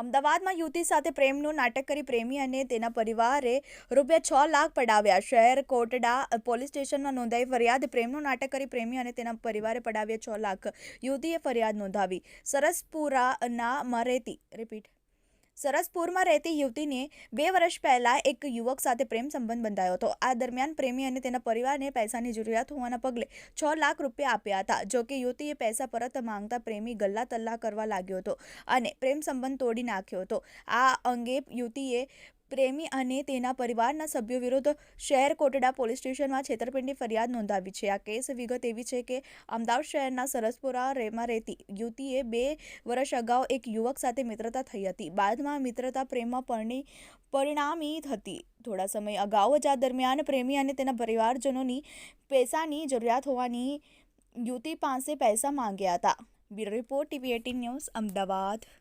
અમદાવાદમાં યુવતી સાથે પ્રેમનું નાટક કરી પ્રેમી અને તેના પરિવારે રૂપિયા છ લાખ પડાવ્યા. શહેર કોટડા પોલીસ સ્ટેશનમાં નોંધાઈ ફરિયાદ, પ્રેમનું નાટક કરી પ્રેમી અને તેના પરિવારે પડાવ્યા છ લાખ. યુવતીએ ફરિયાદ નોંધાવી. સરસપુરાના મરેતી, રિપીટ. સરસપુરમાં રહેતી યુવતીને બે વર્ષ પહેલા એક યુવક સાથે પ્રેમ સંબંધ બંધાયો હતો. આ દરમિયાન પ્રેમી અને તેના પરિવારને પૈસાની જરૂરિયાત હોવાના પગલે છ લાખ રૂપિયા આપ્યા હતા, જો કે યુવતીએ પૈસા પરત માંગતા પ્રેમી ગલ્લા તલ્લા કરવા લાગ્યો હતો અને પ્રેમ સંબંધ તોડી નાખ્યો હતો. આ અંગે યુવતીએ પ્રેમી અને તેના પરિવારના સભ્યો વિરુદ્ધ શહેર કોટડા પોલીસ સ્ટેશનમાં છેતરપિંડી ફરિયાદ નોંધાવી છે. આ કેસ વિગત એવી છે કે અમદાવાદ શહેરના સરસપુરા રેમાં રહેતી યુવતીએ બે વર્ષ અગાઉ એક યુવક સાથે મિત્રતા થઈ હતી. બાદમાં મિત્રતા પ્રેમમાં પરણી, પરિણામી હતી. થોડા સમય અગાઉ જ આ દરમિયાન પ્રેમી અને તેના પરિવારજનોની પૈસાની જરૂરિયાત હોવાની યુવતી પાસે પૈસા માંગ્યા હતા. Bureau report TV eighteen news, Ahmedabad.